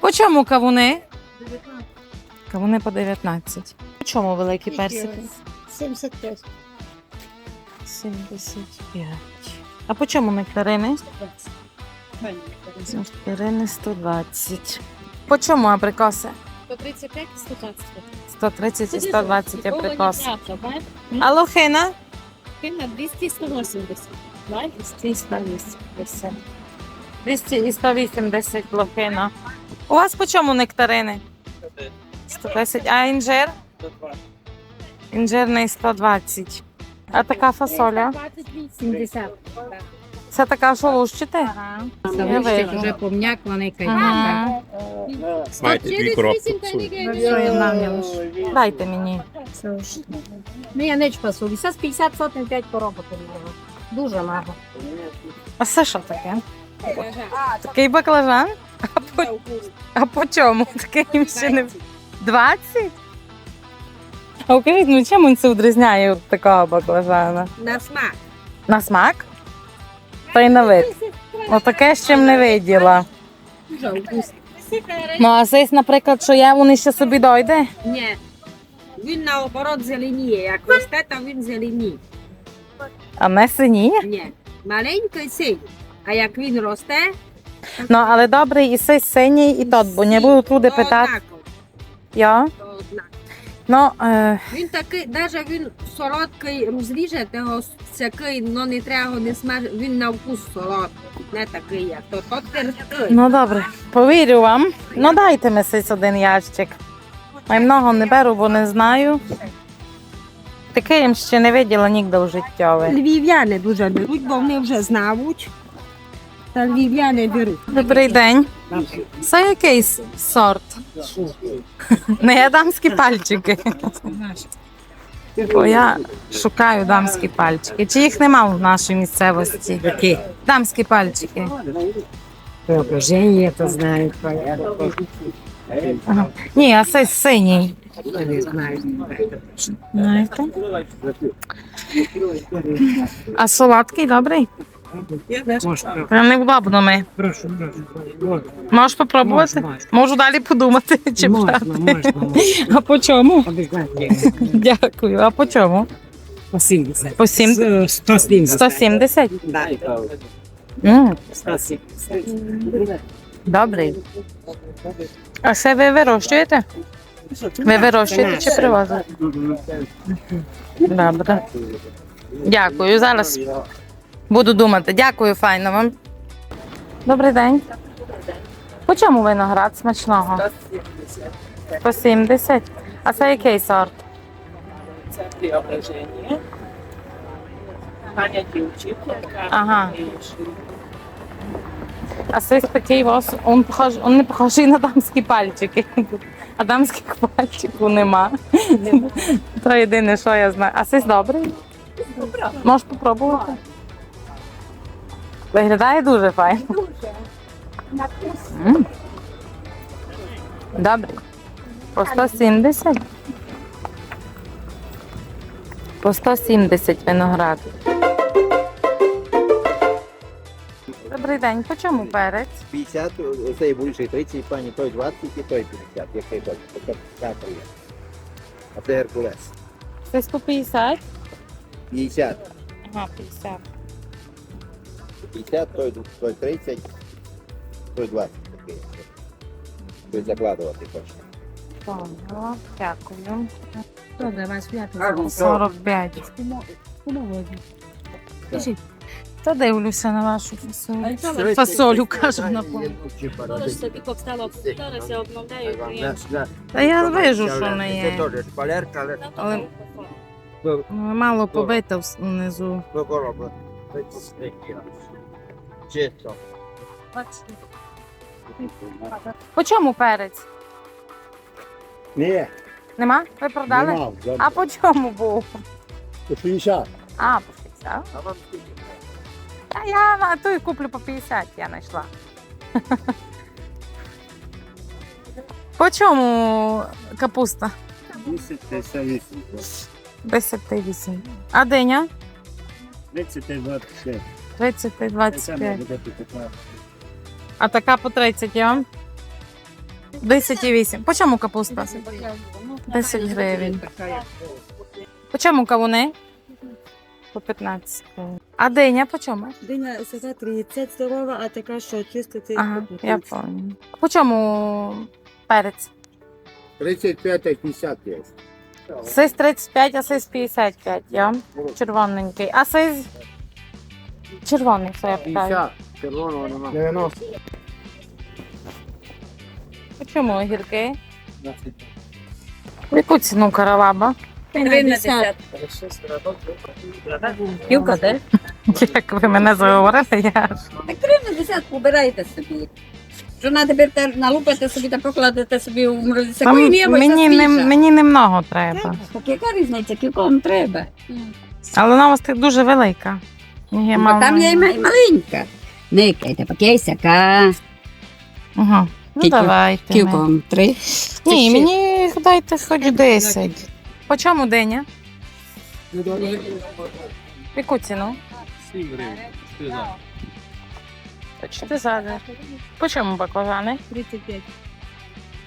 По чому кавуни? Кавуни по 19. По чому великі персики? 75. 75. А по чому нектарини? Нектарини 120. По чому абрикоси? 135 120. 130 і 120 абрикоси. абрикос. А лохина? Кина 200 180. 200 і 180. 200 і 180 лохина. У вас по чому нектарини? 110. А інжир? Інжирний 120. А така фасоля? 70. Це така, що лущите? Ага. Видно. вже пом'якла Ага. Маєте дві коробки. Дайте мені. Ну, я не. Зараз 50 сотень 5 коробок. Дуже мало. А це що таке? Такий баклажан? А по, а по чому? Такий ще не 20? А покажіть, ну чим він це відрізняє від такого баклажана? На смак. На смак? Та й на вид. Отаке з чим не виділа. Ну, а цей, наприклад, що є, вони ще собі дойде. Ні. Він наоборот зеленіє. Як росте, то він зеленіє. А не синіє. Ні. Маленький синій. А як він росте, Ну, але добрий і сей синій, і тот, бо не буду туди то питати. однаково, Я? то однаково. Ну, е, Він такий, навіть він солодкий, розріжете його, такий, ну не треба його не смажити, він на вкус солодкий, не такий, як то, то терпкий. ну добре, повірю вам. Ну дайте ми сись один ящик. Я много не беру, бо не знаю. Їм ще не виділа ніде в життєві. Львів'яни дуже беруть, бо вони вже знають. Та львів'яни беруть. Добрий день. Це якийсь сорт. Не дамські пальчики. Бо я шукаю дамські пальчики. Чи їх нема в нашій місцевості? Які? Дамські пальчики. Воображение, то знаю. Ага. Ні, а це синій. Знаєте? А солодкий добрий? Прошу, прошу. Можеш попробувати? можна. Можу далі подумати, чи Можна, брати. можна, можна. А по чому? Дякую. А по чому? По 70. По сім- З- 170. 170? Да. М, 170. Добрий. А це ви вирощуєте? Ви вирощуєте чи привозите? Добре. Дякую. Зараз буду думати. Дякую, файно вам. Добрий день. По чому виноград смачного? По 70. А це який сорт? Це преображення. Паня дівчинка. Ага. А це такий ось, он, похож, он не похожий на дамські пальчики. А дамських пальчиків нема. То єдине, що я знаю. А це добрий? Можеш попробувати? Виглядає дуже файно. М. Добре. По 170. По 170 виноград. Добрий день. По чому перець? 50, цей більший 30, пані той 20 і той 50, який той, таке п'ятий є. А це Геркулес. Це по 50? 50, Ага, 50. 50, той, той 30, той 20 такий. Той закладувати хочете. Поняла. Дякую. Добре, вас п'ятий. 45. Та дивлюся на вашу фасолю. Фасолю, кажу на зараз я обновляю клієнт. Та я вижу, що не є. Але мало побита вс- внизу. Чисто. По чому перець? Ні, Нема? Ви продали? нема. А по чому був? По 60. А, по 60. А вам скільки? Та я на той куплю по 50, я знайшла. По чому капуста? 10, 58. 10,8. А диня? 30, 26. 30 Це 25. буде тут така. А така по 30, я вам? 10,8. По чому капуста? 10 гривень. По чому кавуни? По 15 гривень. А диня по чому? Диня сяка 30 здорова, а така, що чистити. Ага, я пам'ятаю. По чому перець? 35 50 є. Сис 35, а сис 55, я. Червоненький. А сис? Червоний, що я питаю. 50. Червоного нема. 90. Чому огірки? В яку ціну каралаба? 50. Кілка, де? Як ви мене заговорили, я ж. На 50 побирайте собі. Жона тепер те налупите собі та покладете собі у морозиці. Там мені, не, мені немного треба. Так яка різниця, кілько вам треба? Але вона у вас так дуже велика. Ні, Бо там є і ма- і маленька. Никайте, пакейсяка. Ага. Ну Кілько- давайте. Кілько ми. вам? Три? Ні, мені їх дайте хоч 10. По чому диня? Яку ціну? 7 гривень. Ти. Чи ти зараз? По чому баклажани? 35.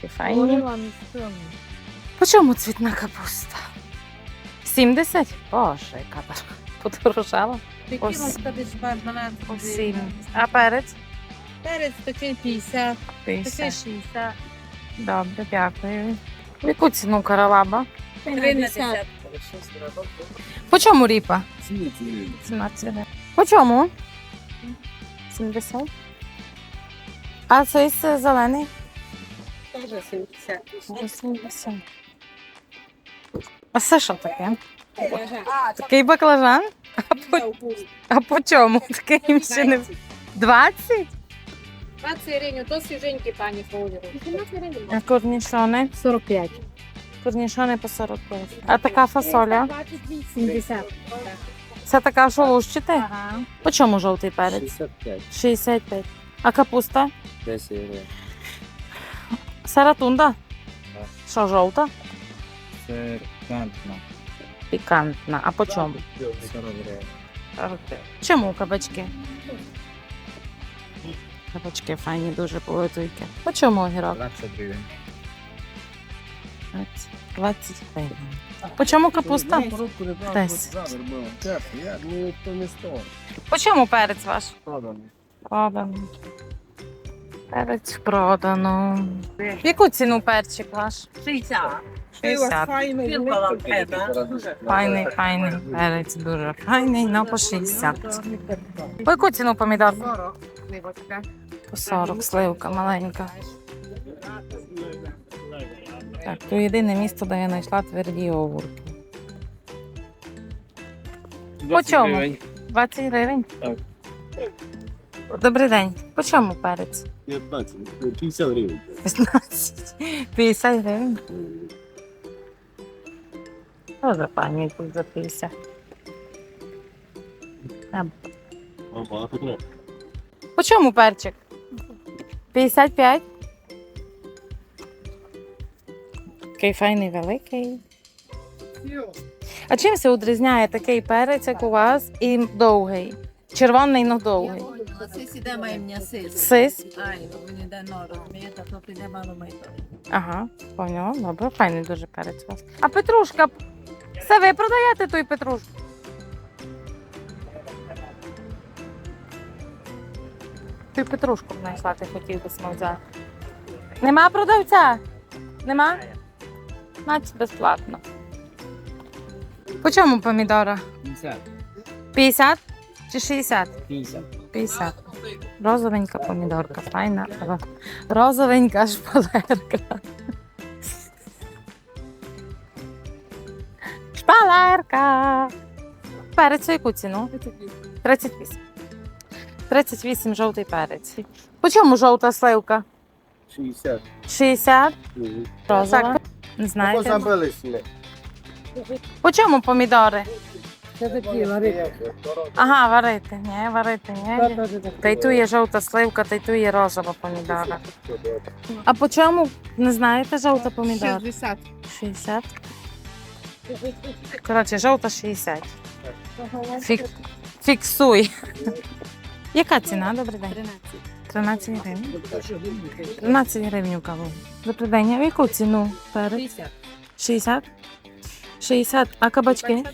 Такі Файні. По чому цвітна капуста? 70? Боже, яка та подорожала. Ось. По 7. А перець? Перець такий 50, такий 50. 60. Добре, дякую. В яку ціну каралаба? 50. По чому ріпа? 17 гривень. По чому? 70. А цей с- зелений? Теж 70. 80. А це що таке? Такий баклажан? А по, а по чому? Такий ще не... 20? 20 гривень, то свіженькі пані. А корнішони? 45. Корнішони по 45. А така фасоля? 70. Це така, що лущите? Ага. По чому жовтий перець? 65. 65. А капуста? 10 гривень. Саратунда? Що, жовта? Це кантна. Пікантна. А по чому? Чому кабачки? Кабачки файні, дуже полетуйки. По чому огірок? 20 гривень. 20 20 гривень. По чому капуста? Десять. Я думаю, то не 100. По чому перець ваш? Продано. Продано. Перець продано. Яку ціну перчик ваш? 60. 60. Кілько вам треба. Файний, файний перець, дуже файний, но по 60. По яку ціну помідор? 40. По 40, сливка маленька. Так, то єдине місто, де я знайшла тверді огурки. По чому? 20 гривень? Так. Добрий день. По чому перець? 15. 50 гривень. 15. 50 гривень. Що за пані тут за 50? Там. По чому перчик? 55? Такий файний великий. А чим се відрізняє такий перець, як у вас, і довгий? Червоний, но довгий. Сис іде має м'яси. Сис? Ай, він іде но, розумієте, то піде мало майто. Ага, поняла. Добре, файний дуже перець у вас. А петрушка? Це ви продаєте той петрушку? Ти петрушку знайшла, ти хотів би смовзяти. Нема продавця? Нема? Значить безплатно. По чому помідора? 50. 50 чи 60? 50. 50. Розовенька помідорка, файна. ро- Розовенька шпалерка. Шпалерка. Перець яку ціну? 38. 38 жовтий перець. По чому жовта сливка? 60. 60. Мгм. Розова. Не Або знаєте. забили сюди. По чому помідори? Це такі варити. Ага, варити. Ні, варити, ні. Та й ту є жовта сливка, та й ту є розова помідора. А по чому? Не знаєте жовта помідора? 60. 60. Коротше, жовта 60. Фік... Фіксуй. Яка ціна? Добрий день. 13. 13 гривень. 13 гривень кавун. Добрий день, а в яку ціну перець? 60? 60, а кабачки?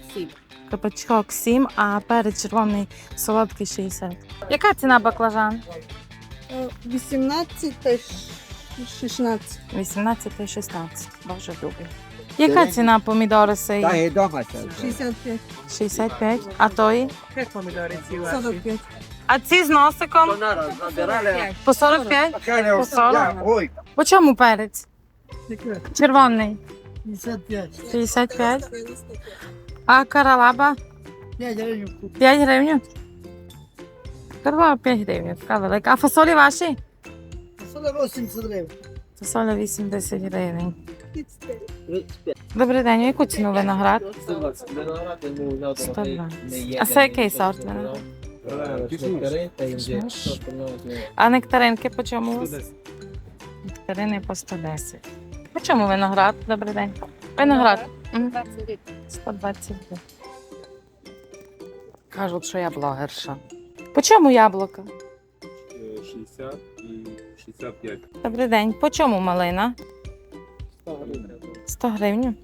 Кабачок 7, а перець червоний солодкий 60. Яка ціна баклажан? 18 та 16. 18 і 16. Боже любий. Яка ціна помідори сей? Та є дома це. 65. 65, а тої? 45. А ці з носиком? По 45? По 40? Ой, По чому перець? Червоний. 65. А каралаба? 5 гривень. Каралаба 5 гривень, така велика. А фасолі ваші? Фасоля 80 гривень. Добрий день, у яку ціну виноград? 120. А це який сорт виноград? А нектаринки по чому у вас? Нектарини по 110. По чому виноград? Добрий день. Виноград. Мгм. 120 гривень. Кажуть, що я блогерша. По чому яблука? 60 і 65. Добрий день. По чому малина? 100 гривень.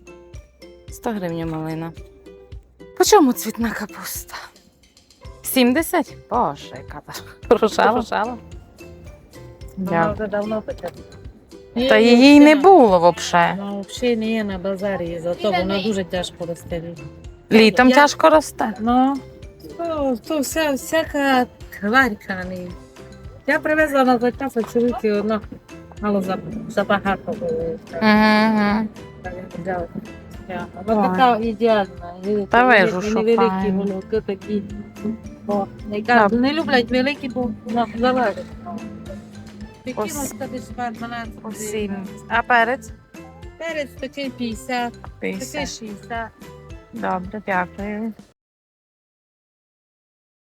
100 гривень малина. По чому цвітна капуста? 70? Боже, яка та рушала, рушала. Дякую. вже давно почала. Та її й не було взагалі. Ну, взагалі не є на базарі, зато вона дуже тяжко росте. Літом Я- тяжко росте. Ну, то, то вся, всяка тварька. Не. Я привезла на два часи чоловіки одно, мало за- забагато було. Угу. Я. Вона така ідеальна. і Та великі- вижу, що невеликі файно. такі. О, не, кажу, не люблять великі, бо на- залежить. Такі Ось. ось тобі 12 Усім. А перець? Перець такий 50, такий 50. 60. Добре, дякую.